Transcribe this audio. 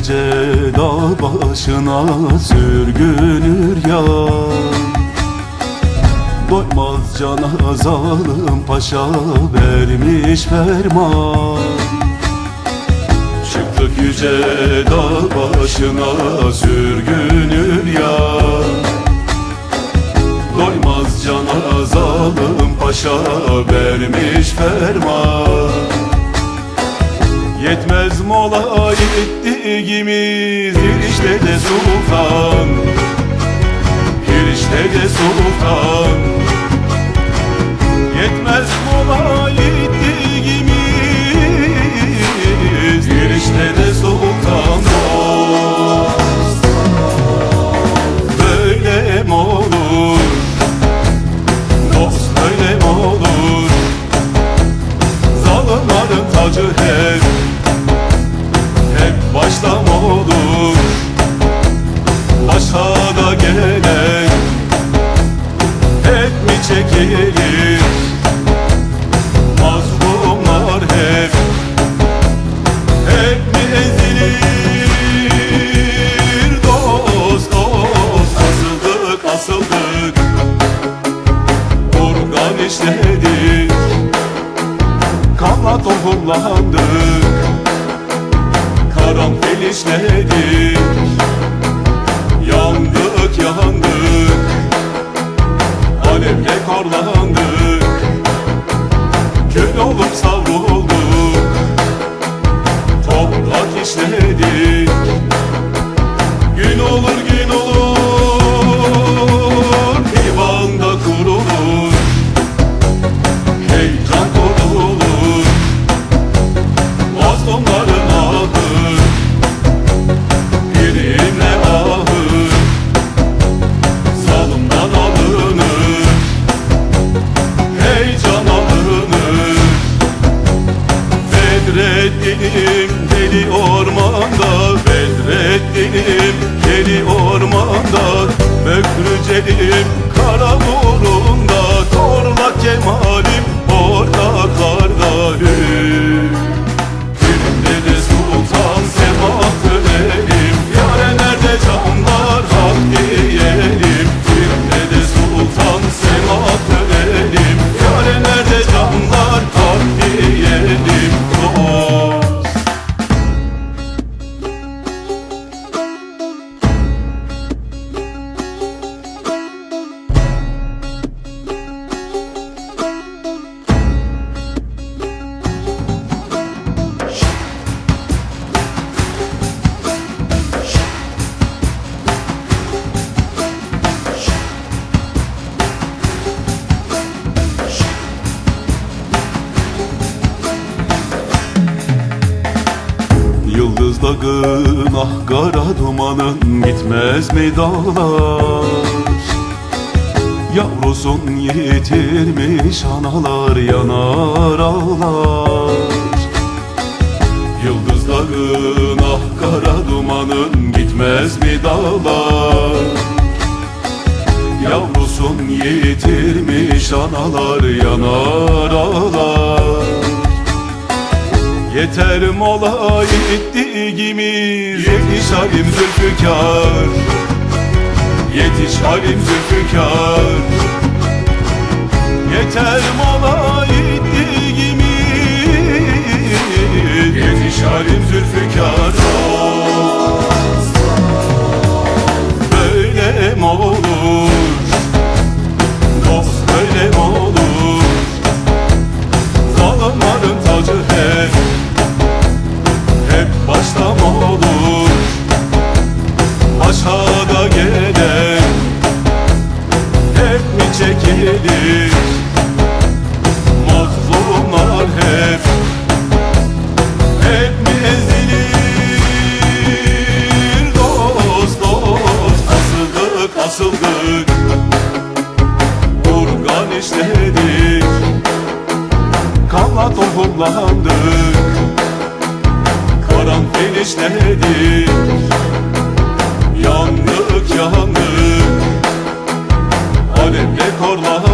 yüce dağ başına sürgünür ya. Doymaz cana zalim paşa vermiş ferman. Çıktık yüce dağ başına sürgünür ya. Doymaz cana zalim paşa vermiş ferman Yetmez mola gittiğimiz Girişte de sultan. Girişte de sultan Yandık yandık. Alevle korlandık kara burunda Korla kemalim Yıldız dağın ah kara dumanın gitmez mi dağlar? Yavrusun yitirmiş analar yanar ağlar. Yıldız dağın ah kara dumanın gitmez mi dağlar? Yavrusun yitirmiş analar yanar ağlar Yeter mola gittiğimiz Yetiş halim zülfikar. Yetiş halim zülfikar. Yeter mola gittiğimiz Yetiş halim zülfikar. Dost, olur. Başa da gelen Hep mi çekilir? Mazlumlar hep Hep mi ezilir? Dost dost Asıldık asıldık. Urgan işledik. Kanla tohumlandık param genişledi Yandık yandık Alevle korlar